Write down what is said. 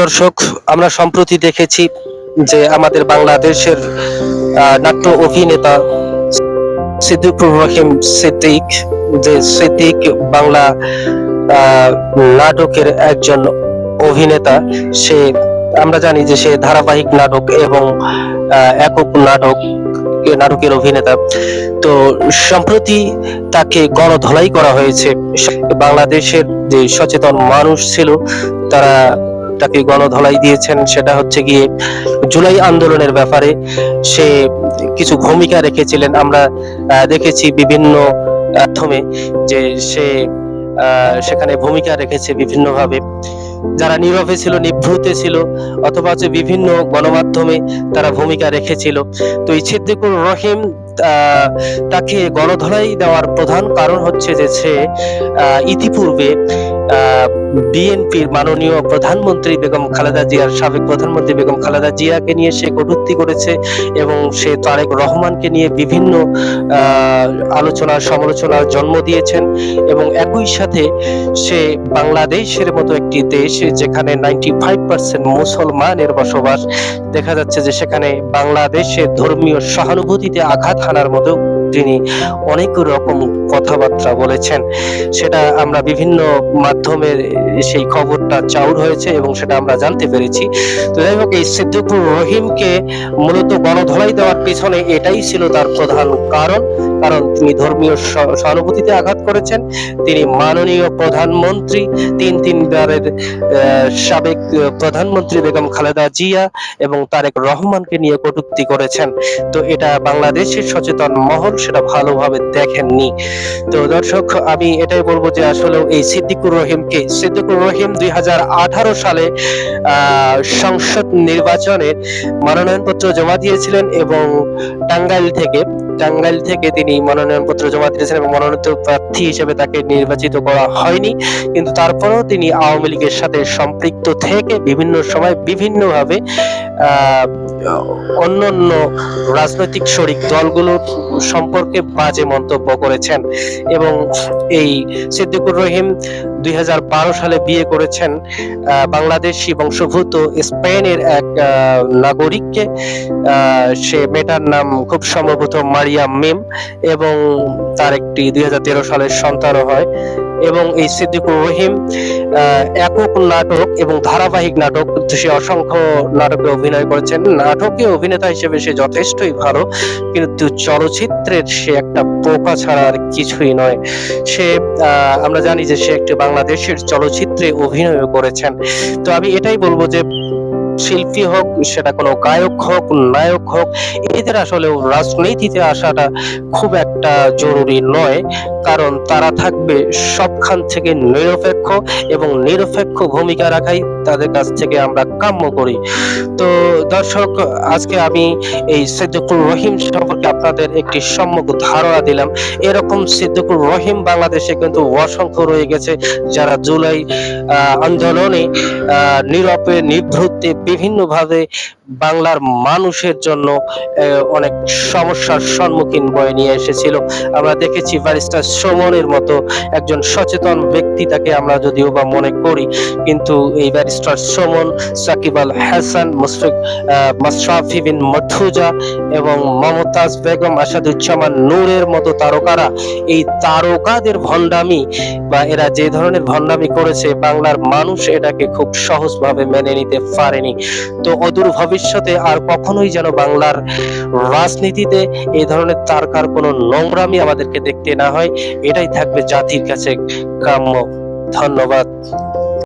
দর্শক, আমরা সম্প্রতি দেখেছি যে আমাদের বাংলাদেশের নাট্য অভিনেতা সিদ্দিকুর রহিম সিদ্দিক, যে সিদ্দিক বাংলা নাটকের একজন অভিনেতা, সে, আমরা জানি যে সে ধারাবাহিক নাটক এবং একক নাটক, নাটকের অভিনেতা। তো সম্প্রতি তাকে গণধলাই করা হয়েছে। বাংলাদেশের যে সচেতন মানুষ ছিল, তারা তাকে গণধলাই দিয়েছেন সেটা হচ্ছে গিয়ে জুলাই আন্দোলনের ব্যাপারে সে কিছু ভূমিকা রেখেছিলেন। আমরা দেখেছি বিভিন্ন মাধ্যমে যে সে সেখানে ভূমিকা রেখেছে বিভিন্নভাবে। যারা নীরবে ছিল নিভৃতে ছিল অথবা হচ্ছে বিভিন্ন গণমাধ্যমে তারা ভূমিকা রেখেছিল। তো এই সিদ্দিকুর রহিম আহ, তাকে গণধলাই দেওয়ার প্রধান কারণ হচ্ছে যে সে আহ, ইতিপূর্বে বিএনপির মাননীয় প্রধানমন্ত্রী বেগম খালেদা জিয়ার সাবেক প্রধানমন্ত্রী বেগম খালেদা জিয়াকে নিয়ে সে কটূক্তি করেছে এবং সে তারেক রহমানকে নিয়ে বিভিন্ন আলোচনা, সমালোচনার জন্ম দিয়েছেন এবং একই সাথে সে বাংলাদেশের মতো একটি দেশ যেখানে নাইনটি ফাইভ পার্সেন্ট মুসলমানের বসবাস দেখা যাচ্ছে যে সেখানে বাংলাদেশের ধর্মীয় সহানুভূতিতে আঘাত হানার মতো তিনি অনেক রকম কথাবার্তা বলেছেন, সেটা আমরা বিভিন্ন মাধ্যমের সেই খবরটা চাউর হয়েছে এবং সেটা আমরা জানতে পেরেছি। তো যাই হোক, এই সিদ্দিকুর রহিমকে মূলত গণধলাই দেওয়ার পিছনে এটাই ছিল তার প্রধান কারণ। কারণ তিনি ধর্মীয় সহানুভূতিতে আঘাত করেছেন। তিনি মাননীয় প্রধানমন্ত্রী, তিন তিনবারের সাবেক প্রধানমন্ত্রী বেগম খালেদা জিয়া এবং তারেক রহমানকে নিয়ে কটূক্তি করেছেন। তো এটা বাংলাদেশের সচেতন মহল, সেটা ভালোভাবে দেখেননি। তো দর্শক, আমি এটাই বলব যে আসলে এই সিদ্দিকুর রহিমকে, সিদ্দিকুর রহিম দুই হাজার আঠারো সালে সংসদ নির্বাচনে মনোনয়নপত্র জমা দিয়েছিলেন এবং টাঙ্গাইল থেকে টাঙ্গাইল থেকে তিনি মনোনয়নপত্র জমা দিয়েছেন এবং মনোনীত প্রার্থী হিসেবে তাকে নির্বাচিত করা হয়নি। কিন্তু তারপরেও তিনি আওয়ামী লীগের সাথে সম্পৃক্ত থেকে বিভিন্ন সময় বিভিন্নভাবে আহ, অন্য অন্য রাজনৈতিক শরিক দলগুলোর সম্পর্কে বাজে মন্তব্য করেছেন এবং এই সিদ্দিকুর রহিম দুই হাজার বারো সালে বিয়ে করেছেন বাংলাদেশি বংশভূত স্পেনের এক নাগরিককে। সে মেয়েটার নাম খুব সম্ভবত মারিয়া মিম এবং তার একটি দুই হাজার তেরো সালের সন্তানও হয়। এবং এই সিদ্দিকুর রহিম একক নাটক এবং ধারাবাহিক নাটক, সে অসংখ্য নাটকে অভিনয় করেছেন। নাটকে অভিনেতা হিসেবে সে যথেষ্টই ভালো, কিন্তু চলচ্চিত্রের সে একটা পোকা ছাড়া আর কিছুই নয়। সে আমরা জানি যে সে একটি বাংলাদেশের চলচ্চিত্রে অভিনয় করেছেন। তো আমি এটাই বলব যে শিল্পী হোক, সেটা কোনো গায়ক হোক, নায়ক হোক, এদের আসলে রাজনীতিতে আসাটা খুব একটা জরুরি নয়। কারণ তারা থাকবে সবখান থেকে নিরপেক্ষ এবং নিরপেক্ষ ভূমিকা রাখাই তাদের কাছ থেকে আমরা কাম্য করি। তো দর্শক, আজকে আমি এই সিদ্দিকুর রহিম সম্পর্কে আপনাদের একটি সম্যক ধারণা দিলাম। এরকম সিদ্দিকুর রহিম বাংলাদেশে কিন্তু অসংখ্য রয়ে গেছে যারা জুলাই আন্দোলনে আহ, নীরবে নিভৃতে বিভিন্নভাবে বাংলার মানুষের জন্য অনেক সমস্যার সম্মুখীন বয়ে নিয়ে এসেছিল। আমরা দেখেছি ব্যারিস্টার সুমনের মতো একজন সচেতন ব্যক্তি তাকে আমরা যদিও বা মনে করি কিন্তু এই ব্যারিস্টার সুমন সাকিব আল হাসান মুশফিক আহ, মাশরাফি বিন মর্তুজা এবং মমতাজ বেগম আসাদুজ্জামান নূরের মতো তারকারা এই তারকাদের ভণ্ডামি বা এরা যে ধরনের ভণ্ডামি করেছে বাংলার মানুষ এটাকে খুব সহজভাবে মেনে নিতে পারেনি। তো অদূর ভবিষ্যতে আর কখনোই যেন বাংলার রাজনীতিতে এই ধরনের তারকার কোনো নোংরামি আমাদেরকে দেখতে না হয়। এটাই থাকবে জাতির কাছে কাম্য। ধন্যবাদ।